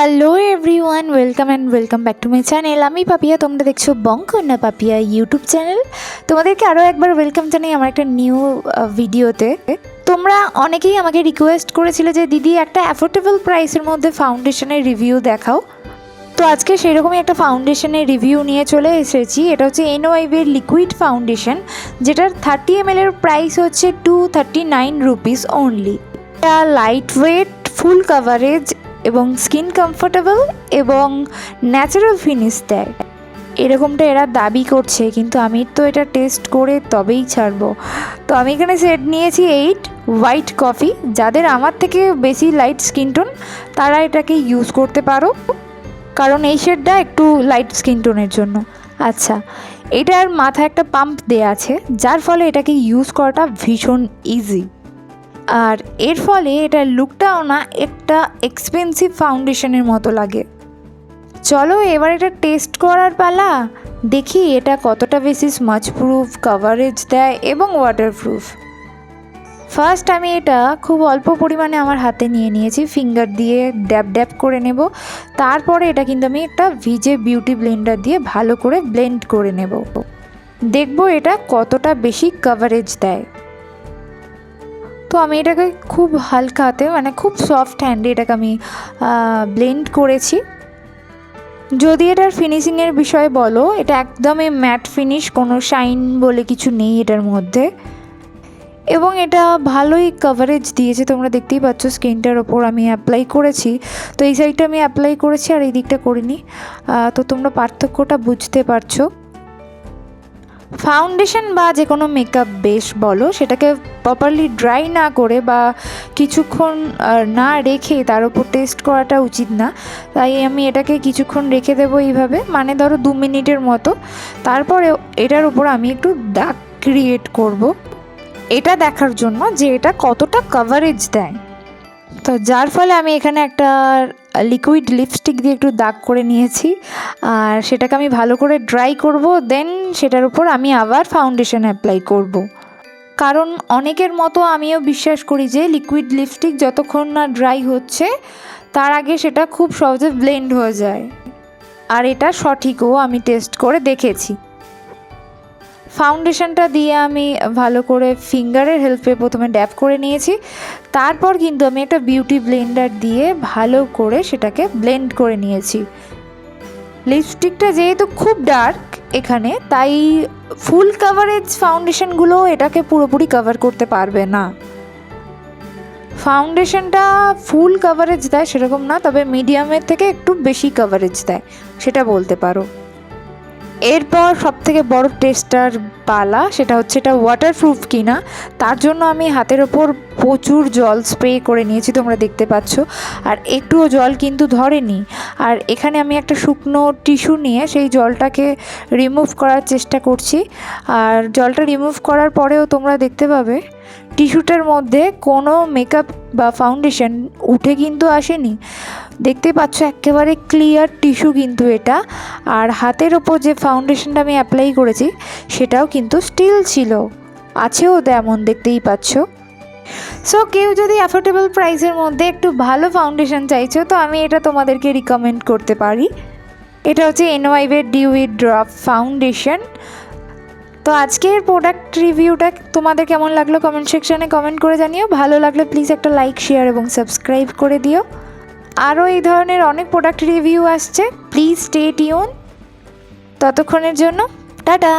Hello everyone welcome and welcome back to my channel আমি পাপিয়া, তোমরা দেখছ বঙ্কন্যা পাপিয়া ইউটিউব চ্যানেল তোমাদেরকে আরও একবার ওয়েলকাম জানাই আমার একটা নিউ ভিডিওতে তোমরা অনেকেই আমাকে রিকোয়েস্ট করেছিলে যে, দিদি, একটা অ্যাফোর্ডেবল প্রাইসের মধ্যে ফাউন্ডেশনের রিভিউ দেখাও। তো আজকে সেরকমই একটা ফাউন্ডেশনের রিভিউ নিয়ে চলে এসেছি। এটা হচ্ছে এনওয়াইভের লিকুইড ফাউন্ডেশন যেটার থার্টি এম এর প্রাইস হচ্ছে two thirty nine rupees only এটা লাইট ওয়েট ফুল কাভারেজ এবং স্কিন কমফোর্টেবল এবং ন্যাচারাল ফিনিশ দেয়। এরকমটা এরা দাবি করছে, কিন্তু আমি তো এটা টেস্ট করে তবেই ছাড়বো। তো আমি এখানে সেট নিয়েছি এইট হোয়াইট কফি যাদের আমার থেকে বেশি লাইট স্কিন টোন তারা এটাকে ইউজ করতে পারো। কারণ এই শেডটা একটু লাইট স্কিন টোনের জন্য। আচ্ছা এটার মাথায় একটা পাম্প দেয়া আছে, যার ফলে এটাকে ইউজ করাটা ভীষণ ইজি আর এর ফলে এটার লুকটাও না একটা এক্সপেন্সিভ ফাউন্ডেশনের মতো লাগে। চলো এবার এটা টেস্ট করার পালা, দেখি এটা কতটা বেশি স্মাচ প্রুফ কাভারেজ দেয় এবং ওয়াটারপ্রুফ ফার্স্ট আমি এটা খুব অল্প পরিমাণে আমার হাতে নিয়ে নিয়েছি ফিঙ্গার দিয়ে ড্যাব ড্যাব করে নেব। তারপরে এটা কিন্তু আমি একটা ভিজে বিউটি ব্লেন্ডার দিয়ে ভালো করে ব্লেন্ড করে নেব। দেখব এটা কতটা বেশি কাভারেজ দেয়। তো আমি এটাকে খুব হালকা হাতে মানে খুব সফট হ্যান্ডে এটাকে আমি ব্লেন্ড করেছি। যদি এটার ফিনিশিংয়ের বিষয়ে বলো, এটা একদমই ম্যাট ফিনিশ কোনো শাইন বলে কিছু নেই এটার মধ্যে। এবং এটা ভালোই কভারেজ দিয়েছে, তোমরা দেখতেই পাচ্ছ স্কিনটার ওপর আমি অ্যাপ্লাই করেছি। তো এই সাইডটা আমি অ্যাপ্লাই করেছি আর এই দিকটা করিনি। তো তোমরা পার্থক্যটা বুঝতে পারছ। ফাউন্ডেশন বা যে কোনো মেকআপ বেস বলো, সেটাকে প্রপারলি ড্রাই না করে বা কিছুক্ষণ না রেখে তার উপর টেস্ট করাটা উচিত না। তাই আমি এটাকে কিছুক্ষণ রেখে দেবো এইভাবে মানে ধরো দু মিনিটের মতো। তারপরে এটার উপর আমি একটু দাগ ক্রিয়েট করব। এটা দেখার জন্য যে এটা কতটা কভারেজ দেয়। তো যার ফলে আমি এখানে একটা লিকুইড লিপস্টিক দিয়ে একটু দাগ করে নিয়েছি। আর সেটাকে আমি ভালো করে ড্রাই করব দেন সেটার উপর আমি আবার ফাউন্ডেশন অ্যাপ্লাই করব। কারণ অনেকের মতো আমিও বিশ্বাস করি যে লিকুইড লিপস্টিক যতক্ষণ না ড্রাই হচ্ছে, তার আগে সেটা খুব সহজে ব্লেন্ড হয়ে যায়। আর এটা সঠিকও আমি টেস্ট করে দেখেছি। ফাউন্ডেশনটা দিয়ে আমি ভালো করে ফিঙ্গারের হেল্পে প্রথমে ড্যাপ করে নিয়েছি। তারপর কিন্তু আমি একটা বিউটি ব্লেন্ডার দিয়ে ভালো করে সেটাকে ব্লেন্ড করে নিয়েছি। লিপস্টিকটা যেহেতু খুব ডার্ক এখানে, তাই ফুল কাভারেজ ফাউন্ডেশনগুলো এটাকে পুরোপুরি কভার করতে পারবে না। ফাউন্ডেশনটা ফুল কাভারেজ দেয় সেরকম না, তবে মিডিয়ামের থেকে একটু বেশি কাভারেজ দেয়, সেটা বলতে পারো। এরপর সবথেকে বড় টেস্টার পালা সেটা হচ্ছে এটা ওয়াটারপ্রুফ কিনা। তার জন্য আমি হাতের ওপর প্রচুর জল স্প্রে করে নিয়েছি, তোমরা দেখতে পাচ্ছ। আর একটুও জল কিন্তু ধরেনি। আর এখানে আমি একটা শুকনো টিস্যু নিয়ে সেই জলটাকে রিমুভ করার চেষ্টা করছি। আর জলটা রিমুভ করার পরেও তোমরা দেখতে পাবে টিস্যুটার মধ্যে কোনো মেকআপ বা ফাউন্ডেশন উঠে কিন্তু আসেনি। দেখতে পাচ্ছ একেবারে ক্লিয়ার টিস্যু কিন্তু এটা। আর হাতের ওপর যে ফাউন্ডেশনটা আমি অ্যাপ্লাই করেছি, সেটাও কিন্তু স্টিল ছিল। আছেও তেমন দেখতেই পাচ্ছ। সো কেউ যদি অ্যাফোর্ডেবল প্রাইসের মধ্যে একটু ভালো ফাউন্ডেশন চাইছো, তো আমি এটা তোমাদেরকে রিকমেন্ড করতে পারি। এটা হচ্ছে এনওয়াইভের ডিউইড ড্রপ ফাউন্ডেশন তো আজকের প্রোডাক্ট রিভিউটা তোমাদের কেমন লাগল কমেন্ট সেকশানে কমেন্ট করে জানিও। ভালো লাগলে প্লিজ একটা লাইক শেয়ার এবং সাবস্ক্রাইব করে দিও। আরও এই ধরনের অনেক প্রোডাক্ট রিভিউ আসছে। প্লিজ স্টে টিউন ততক্ষণের জন্য, টাটা!